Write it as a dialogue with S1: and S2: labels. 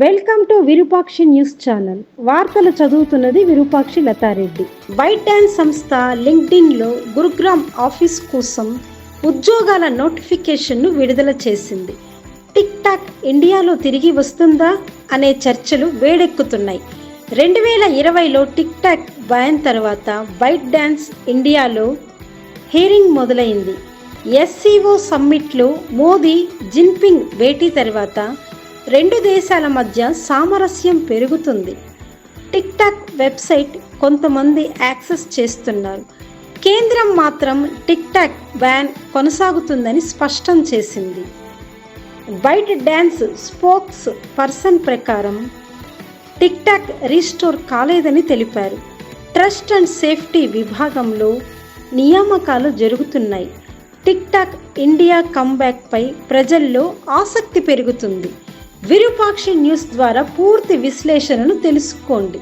S1: Welcome to Virupakshi news channel. వార్తలు చదువుతున్నది Virupakshi Latha Reddy. Byte dance సంస్థ లింక్డ్ఇన్లో గురుగ్రామ్ ఆఫీస్ కోసం ఉద్యోగాల నోటిఫికేషన్ను విడుదల చేసింది. టిక్ టాక్ ఇండియాలో తిరిగి వస్తుందా అనే చర్చలు వేడెక్కుతున్నాయి. రెండు వేల ఇరవైలో టిక్ టాక్ బ్యాన్ తర్వాత బైట్ డ్యాన్స్ ఇండియాలో హీరింగ్ మొదలైంది. ఎస్సీఓ సమ్మిట్లో మోదీ జిన్పింగ్ భేటీ తర్వాత రెండు దేశాల మధ్య సామరస్యం పెరుగుతుంది. టిక్ టాక్ వెబ్సైట్ కొంతమంది యాక్సెస్ చేస్తున్నారు. కేంద్రం మాత్రం టిక్ టాక్ బ్యాన్ కొనసాగుతుందని స్పష్టం చేసింది. బైట్ డ్యాన్స్ స్పోక్స్ పర్సన్ ప్రకారం టిక్ టాక్ రీస్టోర్ కాలేదని తెలిపారు. ట్రస్ట్ అండ్ సేఫ్టీ విభాగంలో నియామకాలు జరుగుతున్నాయి. టిక్ టాక్ ఇండియా కంబ్యాక్పై ప్రజల్లో ఆసక్తి పెరుగుతుంది. విరూపాక్షి న్యూస్ ద్వారా పూర్తి విశ్లేషణను తెలుసుకోండి.